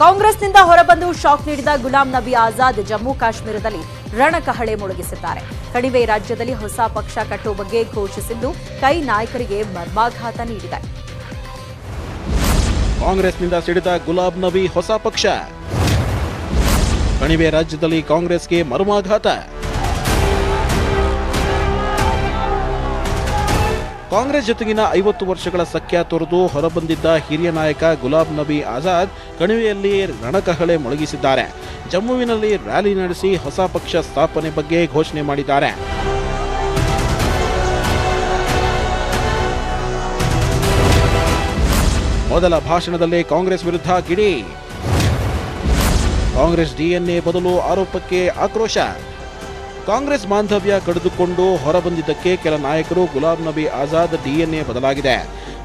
ಕಾಂಗ್ರೆಸ್ನಿಂದ ಹೊರಬಂದು ಶಾಕ್ ನೀಡಿದ ಗುಲಾಂ ನಬಿ ಆಜಾದ್ ಜಮ್ಮು ಕಾಶ್ಮೀರದಲ್ಲಿ ರಣಕಹಳೆ ಮೊಳಗಿಸಿದ್ದಾರೆ. ಕಣಿವೆ ರಾಜ್ಯದಲ್ಲಿ ಹೊಸ ಪಕ್ಷ ಕಟ್ಟುವ ಬಗ್ಗೆ ಘೋಷಿಸಿದ್ದು ಕೈ ನಾಯಕರಿಗೆ ಮರ್ಮಾಘಾತ ನೀಡಿದೆ. ಕಾಂಗ್ರೆಸ್ನಿಂದ ಸಿಡಿದ ಗುಲಾಬ್ ನಬಿ ಹೊಸ ಪಕ್ಷ. ಕಣಿವೆ ರಾಜ್ಯದಲ್ಲಿ ಕಾಂಗ್ರೆಸ್ಗೆ ಮರ್ಮಾಘಾತ. ಕಾಂಗ್ರೆಸ್ ಜೊತೆಗಿನ ಐವತ್ತು ವರ್ಷಗಳ ಸಖ್ಯ ತೊರೆದು ಹೊರಬಂದಿದ್ದ ಹಿರಿಯ ನಾಯಕ ಗುಲಾಬ್ ನಬಿ ಆಜಾದ್ ಕಣಿವೆಯಲ್ಲಿ ರಣಕಹಳೆ ಮೊಳಗಿಸಿದ್ದಾರೆ. ಜಮ್ಮುವಿನಲ್ಲಿ ರ್ಯಾಲಿ ನಡೆಸಿ ಹೊಸ ಪಕ್ಷ ಸ್ಥಾಪನೆ ಬಗ್ಗೆ ಘೋಷಣೆ ಮಾಡಿದ್ದಾರೆ. ಮೊದಲ ಭಾಷಣದಲ್ಲಿ ಕಾಂಗ್ರೆಸ್ ವಿರುದ್ಧ ಕಿಡಿ ಕಾಂಗ್ರೆಸ್ ಡಿಎನ್ಎ ಬದಲು ಆರೋಪಕ್ಕೆ ಆಕ್ರೋಶ. ಕಾಂಗ್ರೆಸ್ ಬಾಂಧವ್ಯ ಕಡಿದುಕೊಂಡು ಹೊರಬಂದಿದ್ದಕ್ಕೆ ಕೆಲ ನಾಯಕರು ಗುಲಾಬ್ ನಬಿ ಆಜಾದ್ ಡಿಎನ್ಎ ಬದಲಾಗಿದೆ.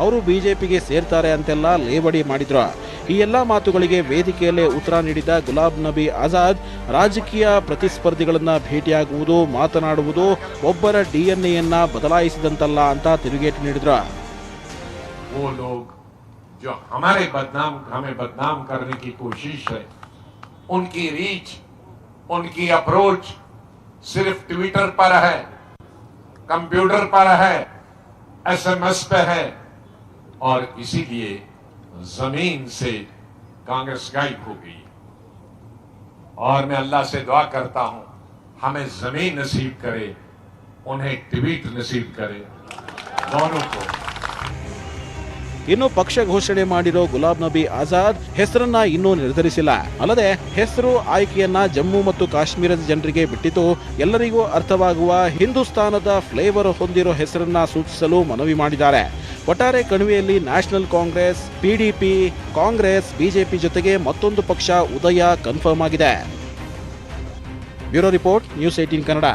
ಅವರು ಬಿಜೆಪಿಗೆ ಸೇರ್ತಾರೆ ಅಂತೆಲ್ಲ ಲೇವಡಿ ಮಾಡಿದ್ರು. ಈ ಎಲ್ಲ ಮಾತುಗಳಿಗೆ ವೇದಿಕೆಯಲ್ಲೇ ಉತ್ತರ ನೀಡಿದ ಗುಲಾಬ್ ನಬಿ ಆಜಾದ್, ರಾಜಕೀಯ ಪ್ರತಿಸ್ಪರ್ಧಿಗಳನ್ನ ಭೇಟಿಯಾಗುವುದು, ಮಾತನಾಡುವುದು ಒಬ್ಬರ ಡಿಎನ್ಎಯನ್ನ ಬದಲಾಯಿಸಿದಂತಲ್ಲ ಅಂತ ತಿರುಗೇಟು ನೀಡಿದ್ರು. वो सिर्फ़ ट्विटर पर है, कंप्यूटर पर है, एसएमएस पे है, और इसीलिए ज़मीन से कांग्रेस गायब हो गई। और मैं अल्लाह से दुआ करता हूँ, हमें ज़मीन नसीब करे, उन्हें ट्वीट नसीब करे, दोनों को। ಇನ್ನು ಪಕ್ಷ ಘೋಷಣೆ ಮಾಡಿರೋ ಗುಲಾಬ್ ನಬಿ ಆಜಾದ್ ಹೆಸರನ್ನ ಇನ್ನೂ ನಿರ್ಧರಿಸಿಲ್ಲ. ಅಲ್ಲದೆ ಹೆಸರು ಆಯ್ಕೆಯನ್ನ ಜಮ್ಮು ಮತ್ತು ಕಾಶ್ಮೀರದ ಜನರಿಗೆ ಬಿಟ್ಟಿತು. ಎಲ್ಲರಿಗೂ ಅರ್ಥವಾಗುವ ಹಿಂದೂಸ್ತಾನದ ಫ್ಲೇವರ್ ಹೊಂದಿರೋ ಹೆಸರನ್ನ ಸೂಚಿಸಲು ಮನವಿ ಮಾಡಿದ್ದಾರೆ. ಒಟ್ಟಾರೆ ಕಣಿವೆಯಲ್ಲಿ national Congress, PDP, Congress, BJP ಜೊತೆಗೆ ಮತ್ತೊಂದು ಪಕ್ಷ ಉದಯ ಕನ್ಫರ್ಮ್ ಆಗಿದೆ. Bureau report, news eighteen Kannada.